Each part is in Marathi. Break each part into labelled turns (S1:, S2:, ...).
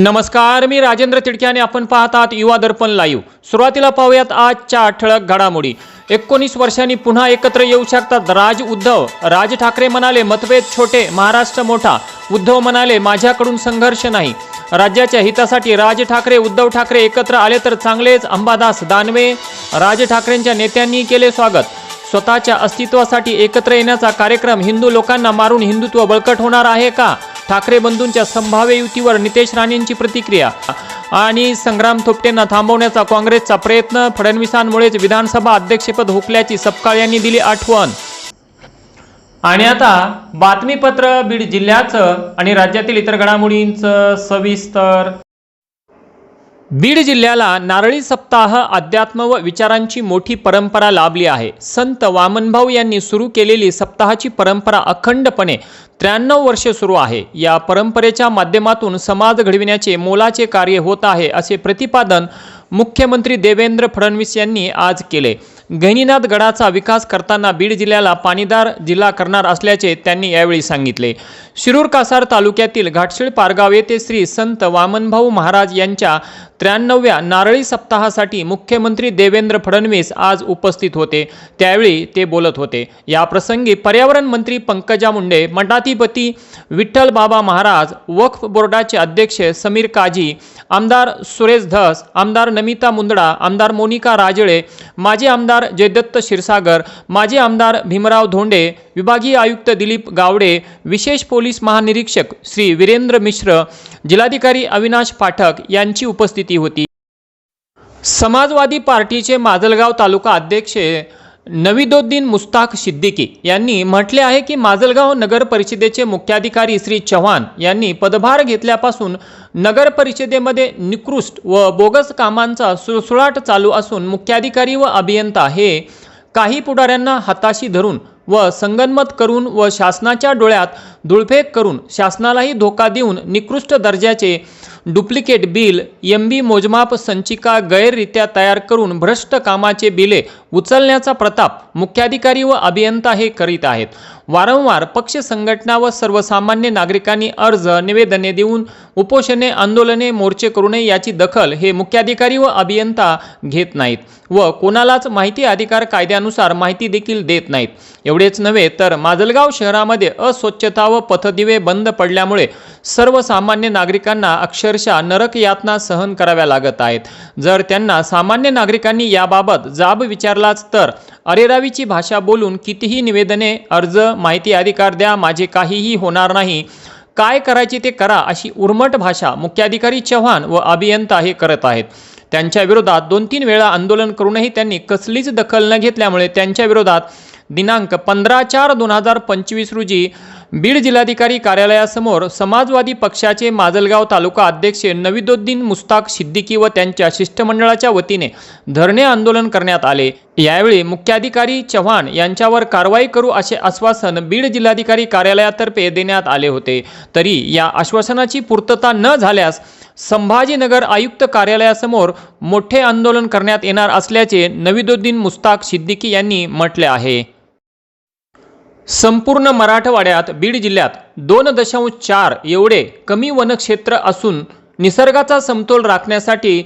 S1: नमस्कार मी राजेंद्र तिडके आणि आपण पाहत आहात युवा दर्पण लाईव्ह. सुरुवातीला पाहूयात आजच्या ठळक घडामोडी. एकोणीस वर्षांनी पुन्हा एकत्र येऊ शकतात राज उद्धव. राज ठाकरे म्हणाले मतभेद छोटे महाराष्ट्र मोठा. उद्धव म्हणाले माझ्याकडून संघर्ष नाही. राज्याच्या हितासाठी राज ठाकरे उद्धव ठाकरे एकत्र आले तर चांगलेच. अंबादास दानवे राज ठाकरेंच्या नेत्यांनी केले स्वागत. स्वतःच्या अस्तित्वासाठी एकत्र येण्याचा कार्यक्रम हिंदू लोकांना मारून हिंदुत्व बळकट होणार आहे का? ठाकरे बंधूंच्या संभाव्य युतीवर नितेश राणेंची प्रतिक्रिया आणि संग्राम थोपटेंना थांबवण्याचा काँग्रेसचा प्रयत्न फडणवीसांमुळेच विधानसभा अध्यक्षपद हुकल्याची सपकाळ यांनी दिली आठवण. आणि आता बातमीपत्र बीड जिल्ह्याचं आणि राज्यातील इतर घडामोडींचं सविस्तर बीड जिल्ह्याला नारळी सप्ताह अध्यात्म व विचारांची मोठी परंपरा लाभली आहे. संत वामनभाऊ यांनी सुरू केलेली सप्ताहाची परंपरा अखंडपणे त्र्याण्णव वर्षे सुरू आहे. या परंपरेच्या माध्यमातून समाज घडविण्याचे मोलाचे कार्य होत आहे असे प्रतिपादन मुख्यमंत्री देवेंद्र फडणवीस यांनी आज केले. गहिनीनाथ गडाचा विकास करताना बीड जिल्ह्याला पाणीदार जिल्हा करणार असल्याचे त्यांनी यावेळी सांगितले. शिरूर कासार तालुक्यातील घाटशीळ पारगाव येथे श्री संत वामनभाऊ महाराज यांच्या त्र्याण्णव्या नारळी सप्ताहासाठी मुख्यमंत्री देवेंद्र फडणवीस आज उपस्थित होते. त्यावेळी ते बोलत होते. या प्रसंगी पर्यावरण मंत्री पंकजा मुंडे मठाधिपती विठ्ठल बाबा महाराज वक्फ बोर्डाचे अध्यक्ष समीर काजी आमदार सुरेश धस आमदार नमिता मुंदडा आमदार मोनिका राजळे माजी आमदार जयदत्त क्षीरसागर माजी आमदार भीमराव धोंडे विभागीय आयुक्त दिलीप गावडे विशेष पोलीस महानिरीक्षक श्री वीरेंद्र मिश्र जिल्हाधिकारी अविनाश पाठक यांची उपस्थिती होती. समाजवादी पार्टीचे माजलगाव तालुका अध्यक्ष नविदोद्दीन मुस्ताक सिद्दीकी यांनी म्हटले आहे की माजलगाव नगर परिषदेचे मुख्याधिकारी श्री चव्हाण यांनी पदभार घेतल्यापासून नगर परिषदेमध्ये निकृष्ट व बोगस कामांचा सुळसुळाट चालू असून मुख्याधिकारी व अभियंता हे काही पुढाऱ्यांना हाताशी धरून व संगनमत करून व शासनाच्या डोळ्यात धुळफेक करून शासनालाही धोका देऊन निकृष्ट दर्जाचे डुप्लिकेट बिल एम बी मोजमाप संचिका गैररित्या तयार करून भ्रष्ट कामाचे बिले उचलण्याचा प्रताप मुख्याधिकारी व अभियंता हे करीत आहेत. वारंवार पक्ष संघटना व सर्वसामान्य नागरिकांनी अर्ज निवेदने देऊन उपोषणे आंदोलने मोर्चे करू नये याची दखल हे मुख्याधिकारी व अभियंता घेत नाहीत व कोणालाच माहिती अधिकार कायद्यानुसार माहिती देखील देत नाहीत. एवढेच नव्हे तर माजलगाव शहरामध्ये अस्वच्छता व पथदिवे बंद पडल्यामुळे सर्वसामान्य नागरिकांना अक्षरशः नरक यातना सहन कराव्या लागत आहेत. जर त्यांना सामान्य नागरिकांनी याबाबत जाब विचारलाच तर अरेरावीची भाषा बोलून कितीही निवेदने अर्ज माहिती अधिकार द्या माझे काहीही होणार नाही. काय करायचे ते करा अशी उर्मट भाषा मुख्याधिकारी चव्हाण व अभियंता हे करत आहेत. त्यांच्या विरोधात दोन तीन वेळा आंदोलन करूनही त्यांनी कसलीच दखल न घेतल्यामुळे त्यांच्या विरोधात दिनांक पंधरा चार दोन हजार पंचवीस रोजी बीड जिल्हाधिकारी कार्यालयासमोर समाजवादी पक्षाचे माजलगाव तालुका अध्यक्ष नविदुद्दीन मुस्ताक सिद्दीकी व त्यांच्या शिष्टमंडळाच्या वतीने धरणे आंदोलन करण्यात आले. यावेळी मुख्याधिकारी चव्हाण यांच्यावर कारवाई करू असे आश्वासन बीड जिल्हाधिकारी कार्यालयातर्फे देण्यात आले होते. तरी या आश्वासनाची पूर्तता न झाल्यास संभाजीनगर आयुक्त कार्यालयासमोर मोठे आंदोलन करण्यात येणार असल्याचे नविदुद्दीन मुस्ताक सिद्दीकी यांनी म्हटले आहे. संपूर्ण मराठवाड्यात बीड जिल्ह्यात दोन दशांश चार एवढे कमी वनक्षेत्र असून निसर्गाचा समतोल राखण्यासाठी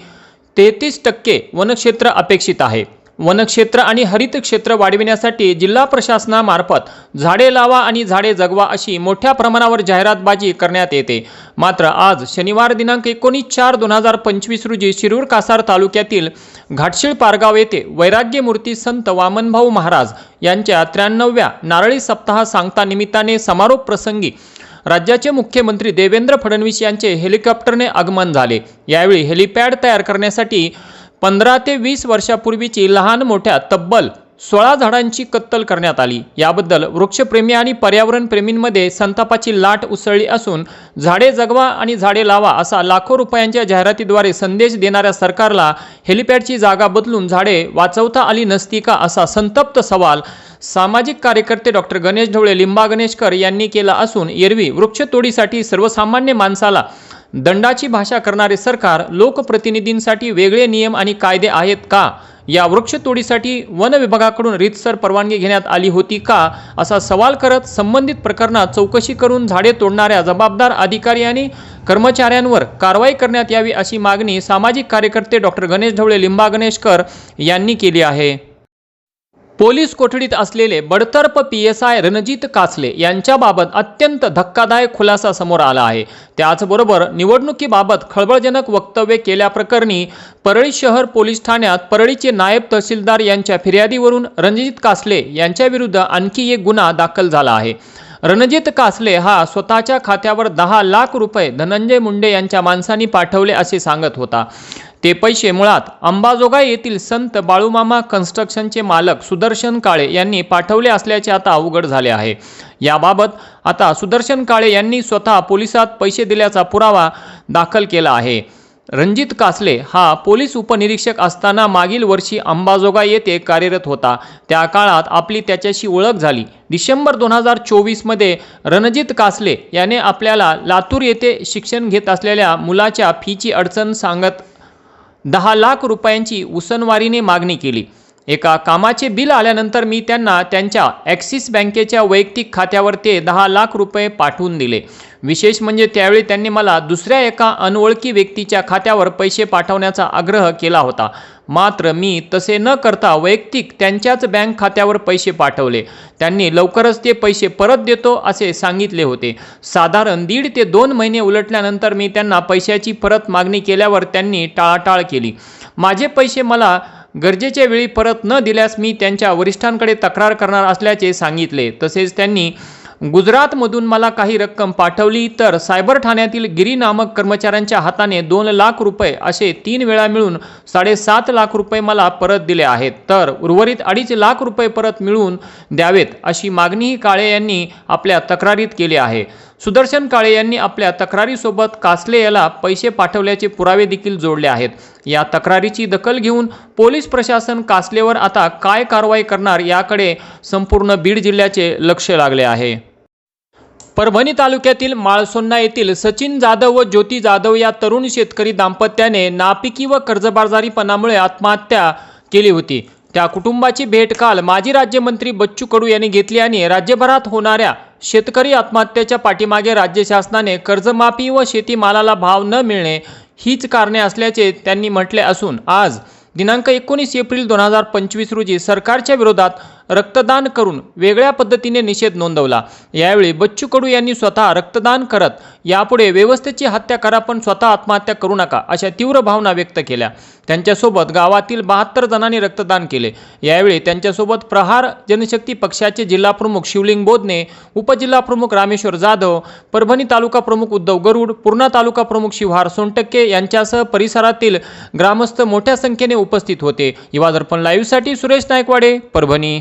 S1: तेहतीस टक्के वनक्षेत्र अपेक्षित आहे. वनक्षेत्र आणि हरित क्षेत्र वाढविण्यासाठी जिल्हा प्रशासनामार्फत झाडे लावा आणि झाडे जगवा अशी मोठ्या प्रमाणावर जाहिरातबाजी करण्यात येते. मात्र आज शनिवार दिनांक एकोणीस चार दोन हजार पंचवीस रोजी शिरूर कासार तालुक्यातील घाटशीळ पारगाव येथे वैराग्यमूर्ती संत वामनभाऊ महाराज यांच्या त्र्याण्णव्या नारळी सप्ताह सांगता निमित्ताने समारोप प्रसंगी राज्याचे मुख्यमंत्री देवेंद्र फडणवीस यांचे हेलिकॉप्टरने आगमन झाले. यावेळी हेलिपॅड तयार करण्यासाठी पंधरा ते वीस वर्षापूर्वीची लहान मोठ्या तब्बल सोळा झाडांची कत्तल करण्यात आली. याबद्दल वृक्षप्रेमी आणि पर्यावरण प्रेमींमध्ये संतापाची लाट उसळली असून झाडे जगवा आणि झाडे लावा असा लाखो रुपयांच्या जाहिरातीद्वारे संदेश देणाऱ्या सरकारला हेलिपॅडची जागा बदलून झाडे वाचवता आली नसती का असा संतप्त सवाल सामाजिक कार्यकर्ते डॉक्टर गणेश ढवळे लिंबा गणेशकर यांनी केला असून एरवी वृक्षतोडीसाठी सर्वसामान्य माणसाला दंडाची भाषा करणारे सरकार लोकप्रतिनिधींसाठी वेगळे नियम आणि कायदे आहेत का? या वृक्षतोडीसाठी वन विभागाकडून रीतसर परवानगी घेण्यात आली होती का? असा सवाल करत संबंधित प्रकरणात चौकशी करून झाडे तोडणाऱ्या जबाबदार अधिकारी आणि कर्मचाऱ्यांवर कारवाई करण्यात यावी अशी मागणी सामाजिक कार्यकर्ते डॉक्टर गणेश ढवळे लिंबा गणेशकर यांनी केली आहे. पोलीस कोठडीत असलेले बडतर्फ P S I Ranjit Kasle यांच्याबाबत अत्यंत धक्कादायक खुलासा समोर आला आहे. त्याचबरोबर निवडणुकीबाबत खळबळजनक वक्तव्य केल्याप्रकरणी परळी शहर पोलीस ठाण्यात परळीचे नायब तहसीलदार यांच्या फिर्यादीवरून रणजित कासले यांच्याविरुद्ध आणखी एक गुन्हा दाखल झाला आहे. रणजित कासले हा स्वतःच्या खात्यावर दहा लाख रुपये धनंजय मुंडे यांच्या माणसांनी पाठवले असे सांगत होता. ते पैसे मुळात अंबाजोगाई येथील संत बाळूमामा कन्स्ट्रक्शनचे मालक सुदर्शन काळे यांनी पाठवले असल्याचे आता अवघड झाले आहे. याबाबत आता सुदर्शन काळे यांनी स्वतः पोलिसात पैसे दिल्याचा पुरावा दाखल केला आहे. रणजित कासले हा पोलीस उपनिरीक्षक असताना मागील वर्षी अंबाजोगाई येथे कार्यरत होता. त्या काळात आपली त्याच्याशी ओळख झाली. डिसेंबर दोन हजार चोवीसमध्ये रणजित कासले याने आपल्याला लातूर येथे शिक्षण घेत असलेल्या मुलाच्या फीची अडचण सांगत दहा लाख रुपयांची उसनवारीने मागणी केली. एका कामाचे बिल आल्यानंतर मी त्यांना त्यांच्या ॲक्सिस बँकेच्या वैयक्तिक खात्यावर ते दहा लाख रुपये पाठवून दिले. विशेष म्हणजे त्यावेळी त्यांनी मला दुसऱ्या एका अनोळखी व्यक्तीच्या खात्यावर पैसे पाठवण्याचा आग्रह केला होता. मात्र मी तसे न करता वैयक्तिक त्यांच्याच बँक खात्यावर पैसे पाठवले. त्यांनी लवकरच ते पैसे परत देतो असे सांगितले होते. साधारण दीड ते दोन महिने उलटल्यानंतर मी त्यांना पैशाची परत मागणी केल्यावर त्यांनी टाळाटाळ केली. माझे पैसे मला गरजेच्या वेळी परत न दिल्यास मी त्यांच्या वरिष्ठांकडे तक्रार करणार असल्याचे सांगितले. तसेच त्यांनी गुजरातमधून मला काही रक्कम पाठवली तर सायबर ठाण्यातील गिरी नामक कर्मचाऱ्यांच्या हाताने दोन लाख रुपये असे तीन वेळा मिळून साडेसात लाख रुपये मला परत दिले आहेत. तर उर्वरित अडीच लाख रुपये परत मिळवून द्यावेत अशी मागणीही काळे यांनी आपल्या तक्रारीत केली आहे. सुदर्शन काळे यांनी आपल्या तक्रारीसोबत कासले याला पैसे पाठवल्याचे पुरावे देखील जोडले आहेत. या तक्रारीची दखल घेऊन पोलीस प्रशासन कासलेवर आता काय कारवाई करणार याकडे संपूर्ण बीड जिल्ह्याचे लक्ष लागले आहे. परभणी तालुक्यातील माळसोन्ना येथील सचिन जाधव व ज्योती जाधव या तरुण शेतकरी दाम्पत्याने नापिकी व कर्जबाजारीपणामुळे आत्महत्या केली होती. त्या कुटुंबाची भेट काल माजी राज्यमंत्री बच्चू कडू यांनी घेतली आणि राज्यभरात होणाऱ्या शेतकरी आत्महत्येच्या पाठीमागे राज्य शासनाने कर्जमाफी व शेतीमालाला भाव न मिळणे हीच कारणे असल्याचे त्यांनी म्हटले असून आज दिनांक एकोणीस एप्रिल दोन हजार पंचवीस रोजी सरकारच्या विरोधात रक्तदान करून वेगळ्या पद्धतीने निषेध नोंदवला. यावेळी बच्चू कडू यांनी स्वतः रक्तदान करत यापुढे व्यवस्थेची हत्या करा पण स्वतः आत्महत्या करू नका अशा तीव्र भावना व्यक्त केल्या. त्यांच्यासोबत गावातील बहात्तर जणांनी रक्तदान केले. यावेळी त्यांच्यासोबत प्रहार जनशक्ती पक्षाचे जिल्हाप्रमुख शिवलिंग बोधने उपजिल्हाप्रमुख रामेश्वर जाधव परभणी तालुका प्रमुख उद्धव गरुड पूर्णा तालुका प्रमुख शिवहार सोनटक्के यांच्यासह परिसरातील ग्रामस्थ मोठ्या संख्येने उपस्थित होते. युवा दर्पण लाईव्हसाठी सुरेश नायकवाडे परभणी.